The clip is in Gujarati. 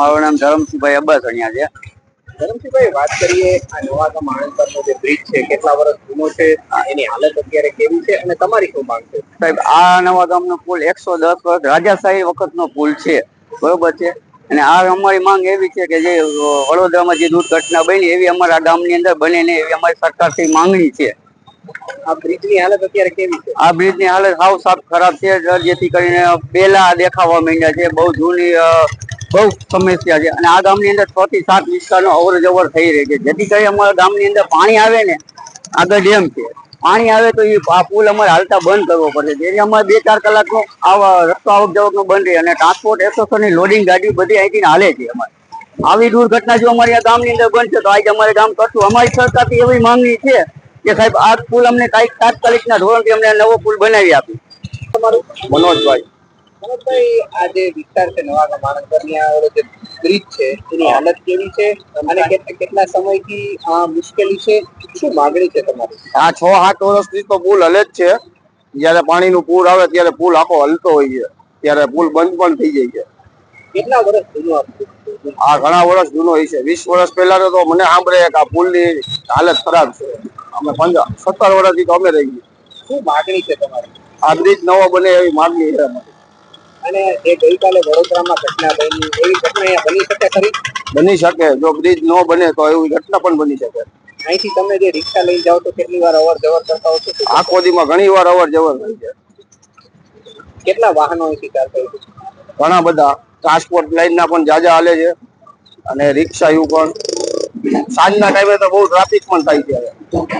મારું નામ ધરમસિંહભાઈ અબ્બાસણિયા છે. ધરમસિંહભાઈ વાત કરીએ આ નવાગામ આણંદપરનો જે બ્રિજ છે કેટલા વર્ષ જૂનો છે એની હાલત અત્યારે કેવી છે અને તમારી શું માંગ છે? સાહેબ આ નવા ગામનો પુલ એકસો દસ વર્ષ રાજાશાહી વખતનો પુલ છે બરોબર છે? અને આ અમારી માંગ એવી છે કે જે વડોદરામાં જે દુર્ઘટના બની એવી અમારા ગામની અંદર બને ને એવી અમારી સરકારથી માંગણી છે. આ બ્રિજની હાલત અત્યારે કેવી છે? આ બ્રિજની હાલત સાવ સાફ ખરાબ છે જેથી કરીને પેલા દેખાવા માંડ્યા છે બહુ જૂની બહુ સમસ્યા છે. અને આ ગામની અંદર છ થી સાત વિસ્તારનો અવર જવર થઈ રહી છે. જેથી કરી અમારા ગામની અંદર પાણી આવે ને, આગળ ડેમ છે. પાણી આવે તો એ આ પુલ અમારે હાલતા બંધ કરવો પડશે જેથી અમારે બે ચાર કલાકનો આવા રસ્તો આવક જવકનો બંધ રહે અને ટ્રાન્સપોર્ટ એસોસિએશનની લોડિંગ ગાડી બધી અહીંથી હાલે છે અમારે. આવી દુર્ઘટના જો અમારી આ ગામની અંદર બનશે તો આજે અમારે ગામ કરશું. અમારી સરકારથી એવી માંગણી છે કે સાહેબ, આ પુલ અમને કાંઈક તાત્કાલિકના ધોરણથી અમને નવો પુલ બનાવી આપી. મનોજભાઈ મનોજભાઈ આ વિસ્તાર છે નવાગામ આણંદપરની આ જે બ્રિજ છે એની હાલત કેવી છે અને કેટલા સમય સમયથી આ મુશ્કેલી છે? શું માંગણી છે તમારી? આ છ આઠ વર્ષથી તો પુલ હલે જ છે. જયારે પાણીનું પૂર આવે ત્યારે પુલ આખો હલતો હોય છે. ત્યારે પુલ બંધ પણ થઈ જાય છે. કેટલા વર્ષ જૂનો? આ ઘણા વર્ષ જૂનો હોય છે. વીસ વર્ષ પહેલા તો મને સાંભળે કે આ પુલની હાલત ખરાબ છે. અમે પંદર સત્તર વર્ષથી તો અમે રહી ગયા. શું માંગણી છે તમારી? આ બ્રિજ નવો બને એવી માંગણી છે અમારી. અને જે ગઈકાલે વડોદરામાં ઘટના બની. એવી ઘટના અહીંયા બની શકે ખરી? બની શકે. જો બ્રિજ ન બને તો એવી ઘટના પણ બની શકે. અહીંથી તમે જે રિક્ષા લઈ જાઓ તો કેટલી વાર અવર જવર કરતા હો છો? આખો દીમાં ઘણી વાર અવર જવર થઈ છે. કેટલા વાહનો અહીંથી ચાલતા હોય છે? ઘણા બધા. ટ્રાન્સપોર્ટ લાઈનના પણ જાજા હાલે છે. અને રિક્ષા એવું પણ. સાંજના ટાઈમે તો બહુ ટ્રાફિક પણ થાય છે.